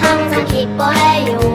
항상 기뻐해요.